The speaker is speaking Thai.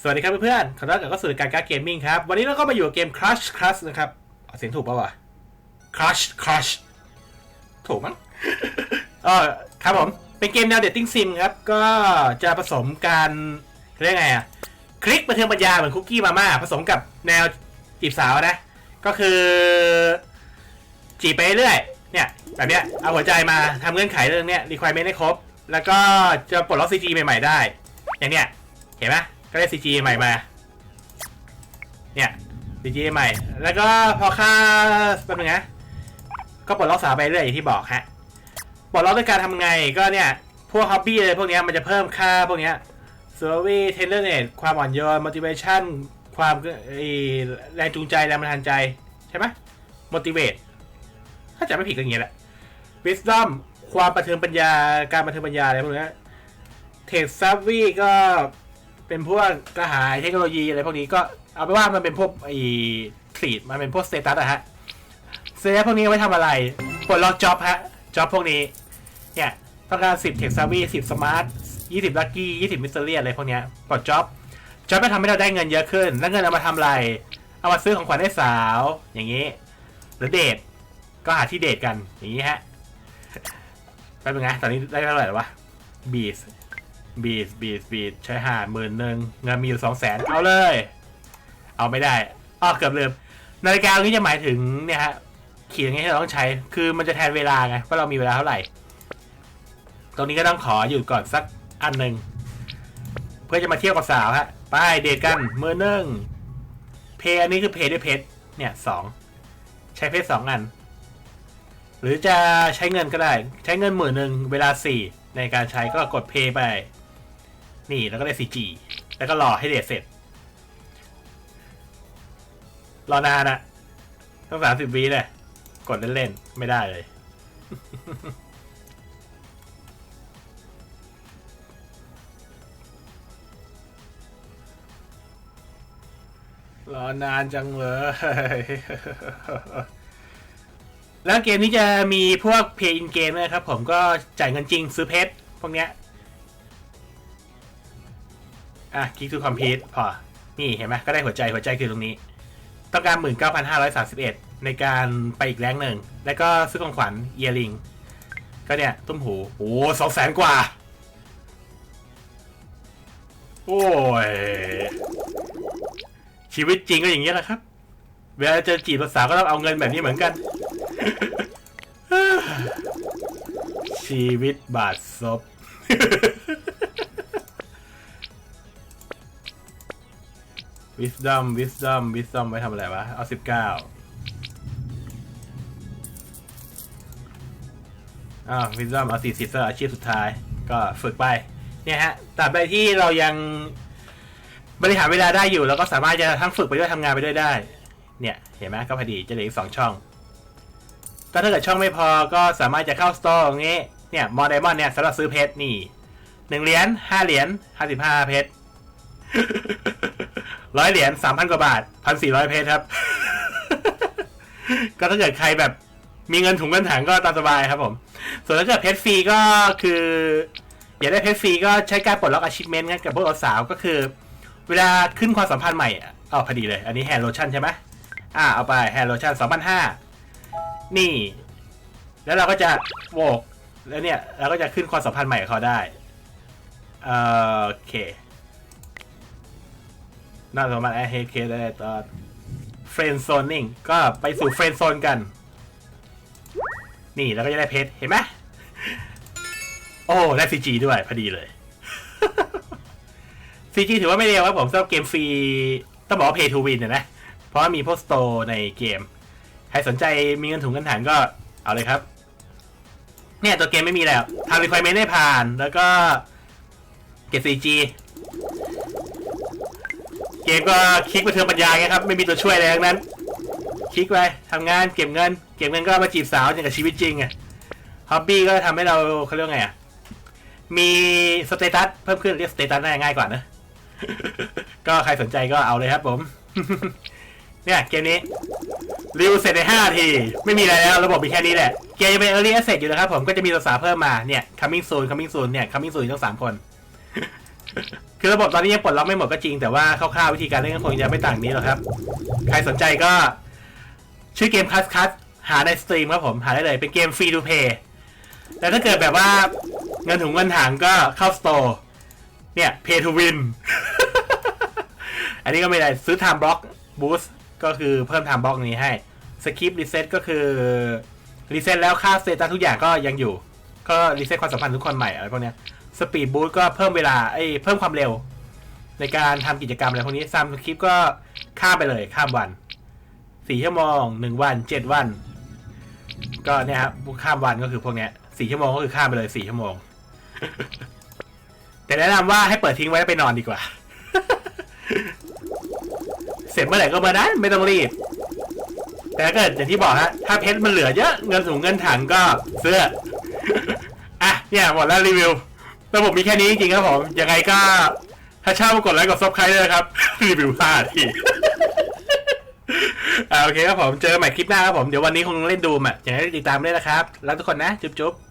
สวัสดีครับเพื่อนๆ ขอต้อนรับเข้าสู่การการเกมมิ่งครับ วันนี้เราก็มาอยู่กับเกม Crush Crush นะครับเสียงถูกป่าวะ Crush Crush ถูกมั้งเออครับผม เป็นเกมแนวเดตติ้งซิมครับ ก็จะผสมการเรียกไงอะคลิกประเทืองปัญญาเหมือนคุกกี้มาม่าผสมกับแนวจีบสาวนะ ก็คือ จีบไปเรื่อยเนี่ยแบบเนี้ยเอาหัวใจมาทำเงื่อนไขเรื่องเนี้ยรีคว i เมนให้ครบ แล้วก็จะปลดล็อกซีจีใหม่ ๆ ได้ อย่างเนี้ยเห็นไหม ก็ได้ซีจีใหม่มา เนี่ยซีจีใหม่ แล้วก็พอค่าแป๊บนึงนะ ก็ปลดล็อกสาวไปเรื่อยอย่างที่บอกฮะ ปลดล็อกด้วยการทำไงก็เนี่ย พวกฮ็อบบี้อะไรพวกเนี้ยมันจะเพิ่มค่าพวกเนี้ย s u r v e y t e n d e r n e s ความอ่อนโยน motivation ความแรงจูงใจแรงบันดาลใจ ใช่ไหม motivate ถ้าจำไม่ผิดก็อย่างเงี้ยแหละ wisdom ความประเทืองปัญญาการประเทืองปัญญาอะไรพวกเนี้ย tech savvy ก็ เป็นพวกกระหายเทคโนโลยีอะไรพวกนี้ก็เอาไปว่ามันเป็นพวกไอ้คลีดมันเป็นพวกสเตตัสอะฮะสเตตัสพวกนี้เอาไว้ทำอะไรปลดล็อกจ็อบฮะจ็อบพวกนี้ เนี่ยต้องการ10 tech savvy 10 smart 20 lucky 20 mystery อะไรพวกเนี้ยปลดจ็อบจ็อบจะทำให้เราได้เงินเยอะขึ้น แล้วเงินเอามาทำอะไร เอามาซื้อของขวัญให้สาว อย่างนี้ หรือเดท ก็หาที่เดทกัน อย่างนี้ฮะแป๊บนึงตอนนี้ได้เท่าไหร่แล้ววะบีส บีดบีดบีดใช้หาหมื่นหนึ่งเงินมีอยู่สองแสนเอาเลย เอาไม่ได้อ้อเกือบลืมนาฬิกานี้จะหมายถึงเนี่ยฮะเขีย่างเงี้ยที่เราต้องใช้ คือมันจะแทนเวลาไงว่าเรามีเวลาเท่าไหร่ ตรงนี้ก็ต้องขออยู่ก่อนสักอันหนึ่งเพื่อจะมาเที่ยวกับสาวฮะไปเดทกันมือหนึ่งเพย์อันนี้คือเพย์ด้วยเพชรเนี่ยสองใช้เพชรสองอัน หรือจะใช้เงินก็ได้ ใช้เงินหมื่นหนึ่งเวลาสี่ในการใช้ก็กดเพย์ไป นี่แล้วก็ได้ CG แล้วก็รอให้เดทเสร็จ รอนานอะต้องสามสิบวิเลย กดเล่นๆ ไม่ได้เลย รอนานจังเลยแล้วเกมนี้จะมีพวก Pay in Game นะครับผมก็จ่ายเงินจริงซื้อเพชรพวกเนี้ย อะคลิกทูคอมพิวพอ นี่เห็นไหมก็ได้หัวใจหัวใจคือตรงนี้ ต้องการ 19,531 ในการไปอีกแรงหนึ่ง แล้วก็ซื้อของขวัญเยลิง ก็เนี่ย ตุ้มหู โอ้สองแสนกว่า โอ้ย ชีวิตจริงก็อย่างนี้แหละครับ เวลาเจอจีบภาษาวก็ต้องเอาเงินแบบนี้เหมือนกัน ชีวิตบาดซบ wisdom wisdom wisdom ไว้ทำอะไรวะ เอาสิบเก้าอ้าว wisdom เอาสี่สิบสำหรับอาชีพสุดท้าย ก็ฝึกไป เนี่ยฮะตราบใดที่เรายังบริหารเวลาได้อยู่ แล้วก็สามารถจะทั้งฝึกไปด้วยทำงานไปด้วยได้ เนี่ย เห็นไหมก็พอดีจะเหลืออีกสองช่องก็ถ้าเกิดช่องไม่พอก็สามารถจะเข้าสตอร์งี้ เนี่ยมอ d ไดมอนเนี่ยสำหรับซื้อเพชรนี่หนึ่งเหรียญห้าเหรียญห้าสิบห้าเพชร ร้อยเหรียญสามพันกว่าบาทพันสี่ร้อยเพชรครับ ก็ถ้าเกิดใครแบบมีเงินถุงเงินถังก็ตามสบายครับผม ส่วนถ้าเกิดเพชรฟรีก็คือ อยากได้เพชรฟรีก็ใช้การปลดล็อกอาชีพเมนต์กับพวกสาวก็คือ เวลาขึ้นความสัมพันธ์ใหม่อะเอพอดีเลย อันนี้แฮร์โลชั่นใช่ไหมอ่าเอาไปแฮร์โลชั่นสองพันห้านี่ แล้วเราก็จะโวกแล้วเนี่ย เราก็จะขึ้นความสัมพันธ์ใหม่กับเขาได้เอ่อโอเค น่าสามารถแอเฮดเคสได้ตอนเฟรนด์โซนนิ่งก็ไปสู่เฟรนด์โซนกัน นี่แล้วก็จะได้เพชรเห็นไหมโอ้ได้ซีจีด้วยพอดีเลยซีจีถือว่าไม่เร็วครับผมสำหรับเกมฟรีต้องบอกว่า pay to win นะนะ เพราะว่ามีพวกสโตร์ในเกม ใครสนใจมีเงินถุงเงินถังก็เอาเลยครับ เนี่ยตัวเกมไม่มีแล้วทำ requirement ได้ผ่าน แล้วก็เก็บ 4G เกมก็คลิกไปเทิงปัญญาไงครับ ไม่มีตัวช่วยอะไรทั้งนั้น คลิกไปทำงานเก็บเงิน เก็บเงินก็มาจีบสาวอย่างกับชีวิตจริงอะฮ็อบบี้ก็ทำให้เราเขาเรียกไงอะมีสเตตัสเพิ่มขึ้นเรียกสเตตัสได้ง่ายกว่านะ ก็ใครสนใจก็เอาเลยครับผม เนี่ยเกมนี้รีวิวเสร็จใน5ที ไม่มีอะไรแล้วระบบมีแค่นี้แหละ เกมยังเป็น early access อยู่นะครับผมก็จะมีสาวเพิ่มมาเนี่ย coming soon coming soon เนี่ย coming soon ทั้งสามคน คือระบบตอนนี้ยังปลดล็อกไม่หมดก็จริง แต่ว่าคร่าวๆวิธีการเล่นก็คงจะไม่ต่างนี้หรอกครับ ใครสนใจก็ ชื่อเกมคัสคัสหาในสตรีมครับผมหาได้เลยเป็นเกมฟรี to เพย์แต่ถ้าเกิดแบบว่าเงินถุงเงินถังก็เข้าสโตร์เนี่ย pay to win อันนี้ก็ไม่ได้ซื้อ time block boost ก็คือเพิ่ม time block นี้ให้ skip reset ก็คือ reset แล้วค่า status ทุกอย่างก็ยังอยู่ ก็รีเซ็ตความสัมพันธ์ทุกคนใหม่อะไรพวกเนี้ย สปีดบูทก็เพิ่มเวลาไอ้ยเพิ่มความเร็ว ในการทำกิจกรรมอะไรพวกนี้ซัมคลิปก็ข้ามไปเลยข้ามวันสี่ชั่วโมงหนึ่งวันเจ็ดวัน ก็เนี่ยครับข้ามวันก็คือพวกเนี้ยสี่ชั่วโมงก็คือข้ามไปเลยสี่ชั่วโมง แต่แนะนำว่าให้เปิดทิ้งไว้แล้วไปนอนดีกว่า เสร็จเมื่อไหร่ก็มาได้ไม่ต้องรีบ แต่ถ้าเกิดอย่างที่บอกฮะถ้าเพชรมันเหลือเยอะเงินสูงเงินถังก็เสื้ออะเนี่ยหมดแล้วรีวิว ระบบมีแค่นี้จริงครับผม ยังไงก็ถ้าชอบกดไลค์กดซับสไครต์ด้วยนะครับ รีวิวพลาดทีอ่าโอเคครับผม เจอกันใหม่คลิปหน้าครับผม เดี๋ยววันนี้คงเล่นดูมอะอย่างไรติดตามด้วยนะครับ รักทุกคนนะ จุ๊บๆ